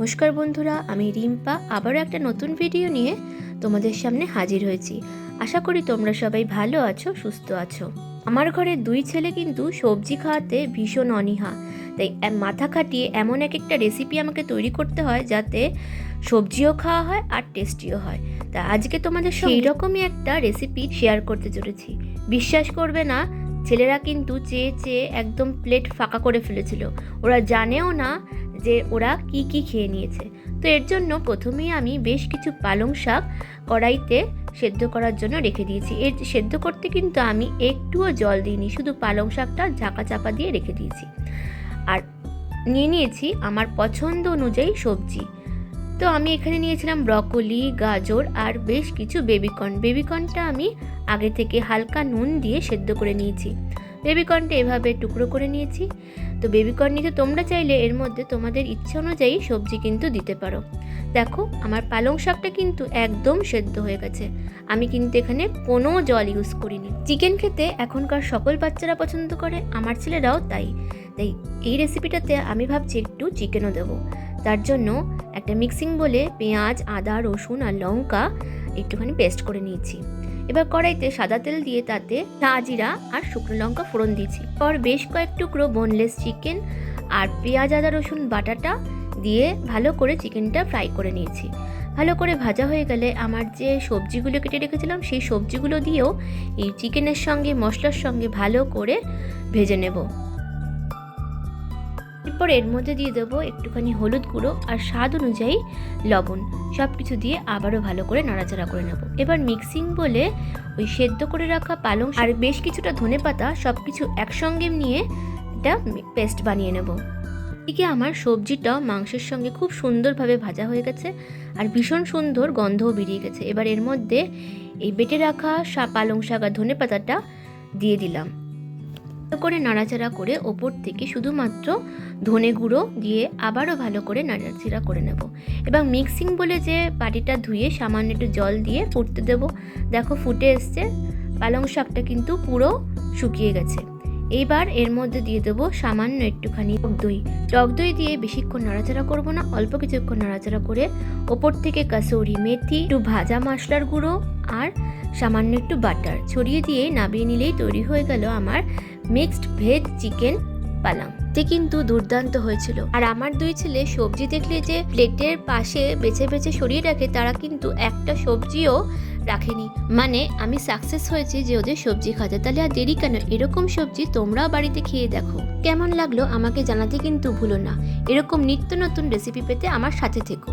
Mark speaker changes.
Speaker 1: নমস্কার বন্ধুরা আমি রিম্পা। আবারও একটা নতুন ভিডিও নিয়ে তোমাদের সামনে হাজির হয়েছি। আশা করি তোমরা সবাই ভালো আছো সুস্থ আছো। আমার ঘরে দুই ছেলে কিন্তু সবজি খাওয়াতে ভীষণ অনীহা। তাই মাথা খাটিয়ে এমন এক একটা রেসিপি আমাকে তৈরি করতে হয় যাতে সবজিও খাওয়া হয় আর টেস্টিও হয়। তা আজকে তোমাদের সেই রকমই একটা রেসিপি শেয়ার করতে চলেছি। বিশ্বাস করবে না ছেলেরা কিন্তু চেয়ে চেয়ে একদম প্লেট ফাঁকা করে ফেলেছিল। ওরা জানেও না যে ওরা কি কি খেয়ে নিয়েছে। তো এর জন্য প্রথমেই আমি বেশ কিছু পালং শাক কড়াইতে সেদ্ধ করার জন্য রেখে দিয়েছি। এর সেদ্ধ করতে কিন্তু আমি একটুও জল দিইনি, শুধু পালং শাকটা ঝাঁকা চাপা দিয়ে রেখে দিয়েছি। আর নিয়ে নিয়েছি আমার পছন্দ অনুযায়ী সবজি। তো আমি এখানে নিয়েছিলাম ব্রকলি, গাজর আর বেশ কিছু বেবিকর্ন। বেবিকর্নটা আমি আগে থেকে হালকা নুন দিয়ে সেদ্ধ করে নিয়েছি। বেবিকর্নটা এভাবে টুকরো করে নিয়েছি। তো বেবিকর্ন নিতে তোমরা চাইলে এর মধ্যে তোমাদের ইচ্ছে অনুযায়ী সবজি কিন্তু দিতে পারো। দেখো, আমার পালং শাকটা কিন্তু একদম সেদ্ধ হয়ে গেছে। আমি কিন্তু এখানে কোনো জল ইউজ করিনি। চিকেন খেতে এখনকার সকল বাচ্চারা পছন্দ করে, আমার ছেলেরাও তাই। তাই এই রেসিপিটাতে আমি ভাবছি একটু চিকেনও দেবো। তার জন্য একটা মিক্সিং বলে পেঁয়াজ, আদা, রসুন আর লঙ্কা একটুখানি পেস্ট করে নিয়েছি। এবার কড়াইতে সাদা তেল দিয়ে তাতে জিরা আর শুকনো লঙ্কা ফোড়ন দিয়েছি। পর বেশ কয়েক টুকরো বোনলেস চিকেন আর পেঁয়াজ, আদা, রসুন, বাটাটা দিয়ে ভালো করে চিকেনটা ফ্রাই করে নিয়েছি। ভালো করে ভাজা হয়ে গেলে আমার যে সবজিগুলো কেটে রেখেছিলাম, সেই সবজিগুলো দিয়েও এই চিকেনের সঙ্গে, মশলার সঙ্গে ভালো করে ভেজে নেব। এরপর এর মধ্যে দিয়ে দেবো একটুখানি হলুদ গুঁড়ো আর স্বাদ অনুযায়ী লবণ। সব কিছু দিয়ে আবারও ভালো করে নাড়াচাড়া করে নেব। এবার মিক্সিং বলে ওই সেদ্ধ করে রাখা পালং আর বেশ কিছুটা ধনে পাতা সব কিছু একসঙ্গে নিয়ে একটা পেস্ট বানিয়ে নেব। এদিকে আমার সবজিটা মাংসের সঙ্গে খুব সুন্দরভাবে ভাজা হয়ে গেছে আর ভীষণ সুন্দর গন্ধও বেরিয়ে গেছে। এবার এর মধ্যে এই বেটে রাখা পালং শাক আর ধনে পাতাটা দিয়ে দিলাম। করে নাড়াচাড়া করে ওপর থেকে শুধুমাত্র ধনে গুঁড়ো দিয়ে আবারও ভালো করে নাড়াচাড়া করে নেব। এবং মিক্সিং বলে যে বাটিটা ধুয়ে সামান্য একটু জল দিয়ে ফুটতে দেবো। দেখো ফুটে এসছে। পালং শাকটা কিন্তু পুরো শুকিয়ে গেছে। এইবার এর মধ্যে দিয়ে দেবো সামান্য একটুখানি টক দই। টক দই দিয়ে বেশিক্ষণ নাড়াচাড়া করব না, অল্প কিছুক্ষণ নাড়াচাড়া করে ওপর থেকে কাসৌরি মেথি, একটু ভাজা মশলার গুঁড়ো আর সামান্য একটু বাটার ছড়িয়ে দিয়ে নাবিয়ে নিলেই তৈরি হয়ে গেল আমার মিক্সড ভেজ চিকেন পালাং তে কিন্তু দুর্দান্ত হয়েছিল। আর আমার দুই ছেলে সবজি দেখলে যে প্লেটের পাশে বেছে বেছে সরিয়ে রাখে, তারা কিন্তু একটা সবজিও রাখেনি। মানে আমি সাকসেস হয়েছি যে ওদের সবজি খাতে তাহলে আর দেরি কেন? এরকম সবজি তোমরাও বাড়িতে খেয়ে দেখো। কেমন লাগল আমাকে জানাতে কিন্তু ভুলো না। এরকম নিত্য নতুন রেসিপি পেতে আমার সাথে থেকো।